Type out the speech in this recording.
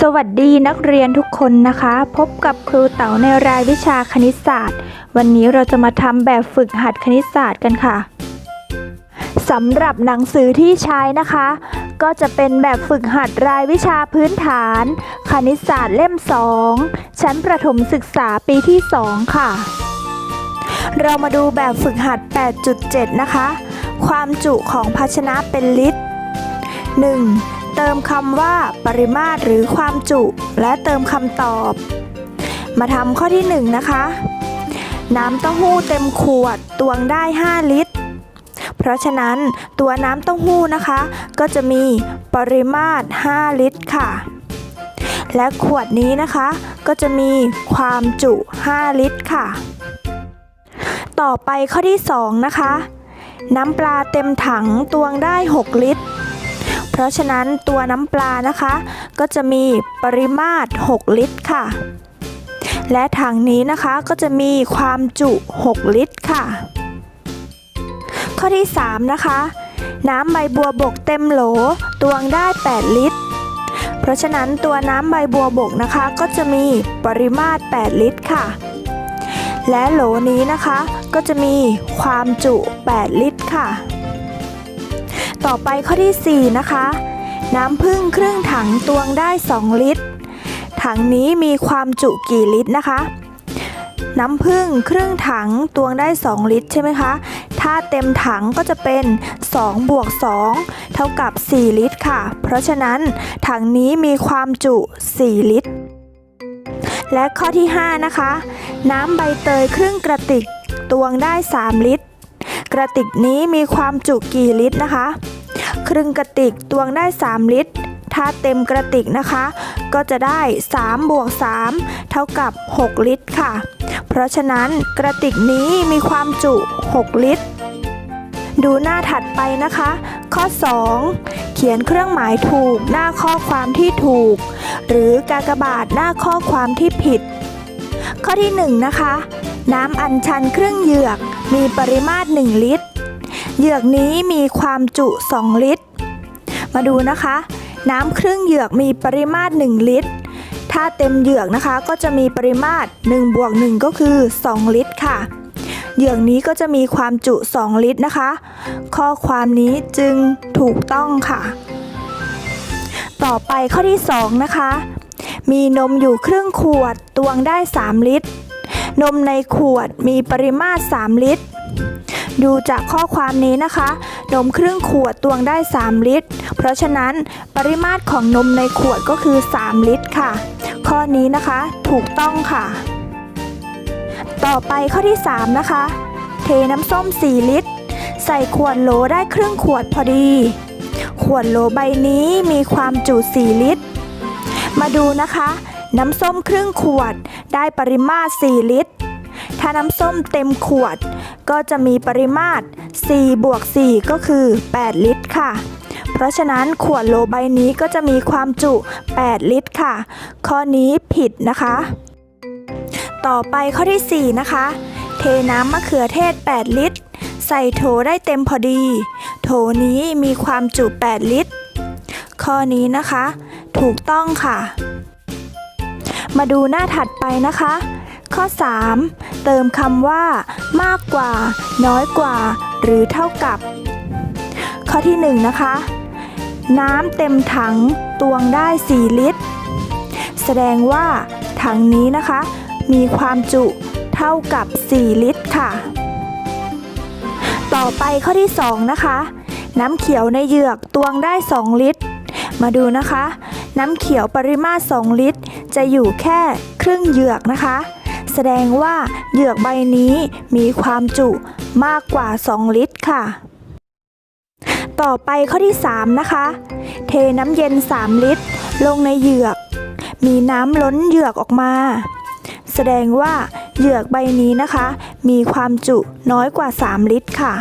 สวัสดีนักเรียนทุกคนนะคะ พบกับครูเต๋าในรายวิชาคณิตศาสตร์ วันนี้เราจะมาทำแบบฝึกหัดคณิตศาสตร์กันค่ะสำหรับหนังสือที่ใช้นะคะ ก็จะเป็นแบบฝึกหัดรายวิชาพื้นฐาน คณิตศาสตร์เล่ม 2 ชั้นประถมศึกษาปีที่ 2 ค่ะ เรามาดูแบบฝึกหัด 8.7 นะคะ ความจุของภาชนะเป็นลิตร 1. เติมคำว่าปริมาตรหรือความจุ และเติมคำตอบ มาทำข้อที่ 1 นะคะ น้ำเต้าหู้เต็มขวดตวงได้ 5 ลิตร เพราะฉะนั้นตัวน้ำเต้าหู้นะคะ ก็จะมีปริมาตร 5 ลิตรค่ะ และขวดนี้นะคะ ก็จะมีความจุ 5 ลิตรค่ะ ต่อไปข้อที่ 2 นะคะ น้ำปลาเต็มถังตวงได้ 6 ลิตร ราะฉะนั้นตัวน้ำปลานะคะ ก็จะมีปริมาตร 6 ลิตรค่ะ และถังนี้นะคะก็จะมีความจุ 6 ลิตรค่ะ ข้อที่ 3 นะคะ น้ำใบบัวบกเต็มโหลตวงได้ 8 ลิตร เพราะฉะนั้นตัวน้ำใบบัวบกนะคะ ก็จะมีปริมาตร 8 ลิตรค่ะ และโหลนี้นะคะก็จะมีความจุ 8 ลิตรค่ะ ต่อไปข้อที่ 4 นะคะ น้ำผึ้งครึ่งถังตวงได้ 2 ลิตร ถังนี้มีความจุกี่ลิตรนะคะ น้ำผึ้งครึ่งถังตวงได้ 2 ลิตรใช่ไหมคะ ถ้าเต็มถังก็จะเป็น2บวก2เท่ากับ 4 ลิตรค่ะ เพราะฉะนั้นถังนี้มีความจุ 4 ลิตร และข้อที่ 5 นะคะ น้ำใบเตยครึ่งกระติกตวงได้ 3 ลิตร กระติกนี้มีความจุกี่ลิตรนะคะ ครึ่งกระติกตวงได้ 3 ลิตร ถ้าเต็มกระติกนะคะ ก็จะได้3บวก3เท่ากับ 6 ลิตรค่ะ เพราะฉะนั้นกระติกนี้มีความจุ 6 ลิตร ดูหน้าถัดไปนะคะ ข้อ 2 เขียนเครื่องหมายถูกหน้าข้อความที่ถูก หรือกากบาทหน้าข้อความที่ผิด ข้อที่ 1 นะคะน้ำอัญชันเครื่องเหยือก มีปริมาตร 1 ลิตร เหยือกนี้มีความจุ 2 ลิตร มาดูนะคะ น้ำครึ่งเหยือกมีปริมาตร 1 ลิตร ถ้าเต็มเหยือกนะคะก็จะมีปริมาตร1บวก1ก็คือ 2 ลิตรค่ะ เหยือกนี้ก็จะมีความจุ 2 ลิตรนะคะ ข้อความนี้จึงถูกต้องค่ะ ต่อไปข้อที่ 2 นะคะมีนมอยู่ครึ่งขวดตวงได้ 3 ลิตร นมในขวดมีปริมาตร 3 ลิตร ดูจากข้อความนี้นะคะ นมครึ่งขวดตวงได้ 3 ลิตร เพราะฉะนั้นปริมาตรของนมในขวดก็คือ 3 ลิตรค่ะ ข้อนี้นะคะถูกต้องค่ะ ต่อไปข้อที่ 3 นะคะ เทน้ำส้ม 4 ลิตร ใส่ขวดโหลได้ครึ่งขวดพอดี ขวดโหลใบนี้มีความจุ 4 ลิตร มาดูนะคะ น้ำส้มครึ่งขวด ได้ปริมาตร 4 ลิตร ถ้าน้ำส้มเต็มขวด ก็จะมีปริมาตร 4 บวก 4 ก็คือ 8 ลิตรค่ะ เพราะฉะนั้นขวดโหลใบนี้ก็จะมีความจุ 8 ลิตรค่ะ ข้อนี้ผิดนะคะ ต่อไปข้อที่ 4 นะคะ เทน้ำมะเขือเทศ 8 ลิตร ใส่โถได้เต็มพอดี โถนี้มีความจุ 8 ลิตร ข้อนี้นะคะ ถูกต้องค่ะ มาดูหน้าถัดไปนะคะ ข้อ 3 เติมคำว่า มากกว่า น้อยกว่า หรือเท่ากับ ข้อที่ 1 นะคะ น้ำเต็มถังตวงได้ 4 ลิตร แสดงว่า ถังนี้นะคะ มีความจุเท่ากับ 4 ลิตรค่ะ ต่อไปข้อที่ 2 นะคะ น้ำเขียวในเหยือกตวงได้ 2 ลิตร มาดูนะคะ น้ำเขียวปริมาตร 2 ลิตร จะอยู่แค่ครึ่งเหยือกนะคะ แสดงว่าเหยือกใบนี้มีความจุมากกว่า 2 ลิตรค่ะ ต่อไปข้อที่ 3 นะคะ เทน้ำเย็น 3 ลิตร ลงในเหยือก มีน้ำล้นเหยือกออกมา แสดงว่าเหยือกใบนี้นะคะ มีความจุน้อยกว่า 3 ลิตรค่ะ